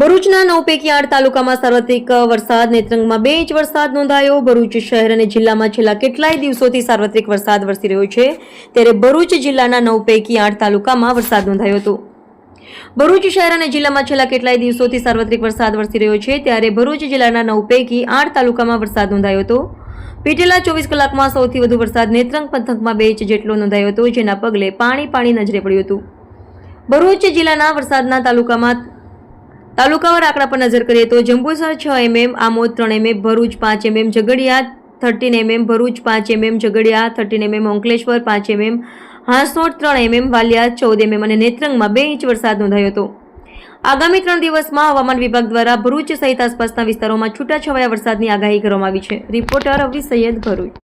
ભરૂચના નવ પૈકી આઠ તાલુકામાં સાર્વત્રિક વરસાદ, નેત્રંગમાં બે ઇંચ વરસાદ નોંધાયો. ભરૂચ શહેર અને જિલ્લામાં છેલ્લા કેટલાય દિવસોથી સાર્વત્રિક વરસાદ વરસી રહ્યો છે. ત્યારે ભરૂચ જિલ્લાના નવ પૈકી આઠ તાલુકામાં વરસાદ નોંધાયો હતો. ભરૂચ શહેર અને જિલ્લામાં છેલ્લા કેટલાય દિવસોથી સાર્વત્રિક વરસાદ વરસી રહ્યો છે. ત્યારે ભરૂચ જિલ્લાના નવ પૈકી આઠ તાલુકામાં વરસાદ નોંધાયો હતો. પીટેલા ચોવીસ કલાકમાં સૌથી વધુ વરસાદ નેત્રંગ પંથકમાં બે ઇંચ જેટલો નોંધાયો હતો, જેના પગલે પાણી પાણી નજરે પડ્યું હતું. ભરૂચ જિલ્લાના વરસાદના તાલુકામાં તાલુકાવાર આંકડા પર નજર કરીએ તો જંબુસર છ એમએમ, આમોદ ત્રણ એમએમ, ભરૂચ પાંચ MM, Jhagadia thirteen MM, Bharuch પાંચ MM, Jhagadia thirteen MM, Ankleshwar પાંચ એમએમ, હાંસોટ ત્રણ એમએમ, વાલિયા ચૌદ એમએમ અને નેત્રંગમાં બે ઇંચ વરસાદ નોંધાયો હતો. આગામી ત્રણ દિવસમાં હવામાન વિભાગ દ્વારા ભરૂચ સહિત આસપાસના વિસ્તારોમાં છૂટાછવાયા વરસાદની આગાહી કરવામાં આવી છે. રિપોર્ટર અવરી સૈયદ ભરૂચ.